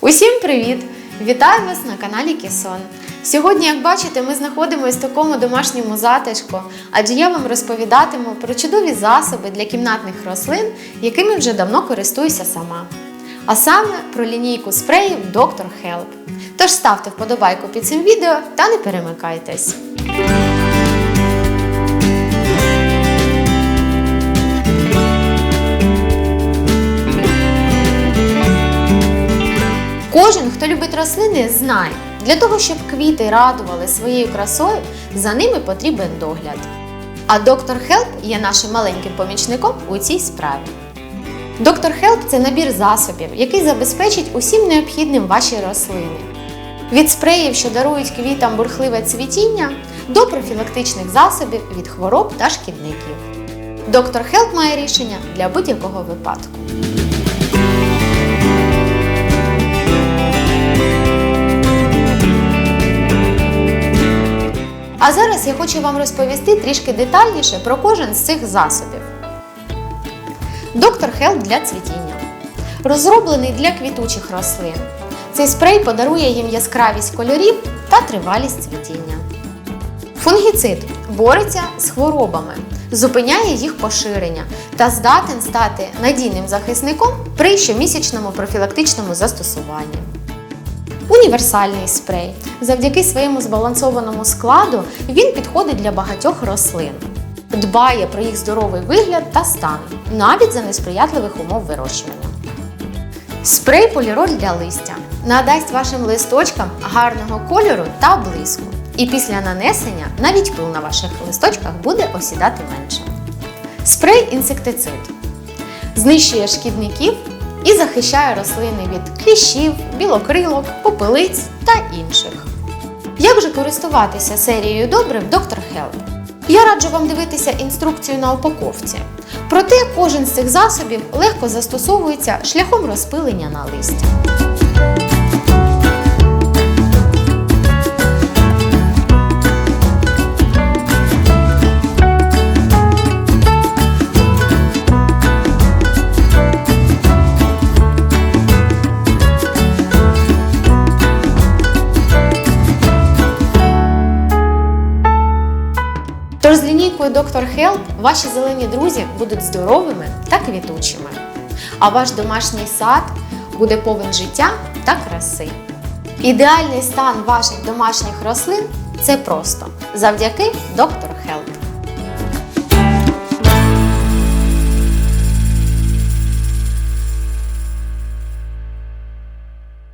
Усім привіт! Вітаю вас на каналі Кісон. Сьогодні, як бачите, ми знаходимося в такому домашньому затишку, адже я вам розповідатиму про чудові засоби для кімнатних рослин, якими вже давно користуюся сама. А саме про лінійку спреїв Dr. Help. Тож ставте вподобайку під цим відео та не перемикайтесь. Кожен, хто любить рослини, знає, для того, щоб квіти радували своєю красою, за ними потрібен догляд. А доктор Хелп є нашим маленьким помічником у цій справі. Доктор Хелп це набір засобів, який забезпечить усім необхідним ваші рослини. Від спреїв, що дарують квітам бурхливе цвітіння, до профілактичних засобів від хвороб та шкідників. Доктор Хелп має рішення для будь-якого випадку. А зараз я хочу вам розповісти трішки детальніше про кожен з цих засобів. Доктор Хелп для цвітіння. Розроблений для квітучих рослин. Цей спрей подарує їм яскравість кольорів та тривалість цвітіння. Фунгіцид бореться з хворобами, зупиняє їх поширення та здатен стати надійним захисником при щомісячному профілактичному застосуванні. Універсальний спрей. Завдяки своєму збалансованому складу він підходить для багатьох рослин. Дбає про їх здоровий вигляд та стан, навіть за несприятливих умов вирощування. Спрей поліроль для листя надасть вашим листочкам гарного кольору та блиску. І після нанесення навіть пил на ваших листочках буде осідати менше. Спрей інсектицид знищує шкідників і захищає рослини від кліщів, білокрилок, попелиць та інших. Як же користуватися серією добрив Dr. Help? Я раджу вам дивитися інструкцію на упаковці. Проте кожен з цих засобів легко застосовується шляхом розпилення на листі. Тож з лінійкою Доктор Хелп ваші зелені друзі будуть здоровими та квітучими, а ваш домашній сад буде повен життя та краси. Ідеальний стан ваших домашніх рослин це просто завдяки Доктор Help.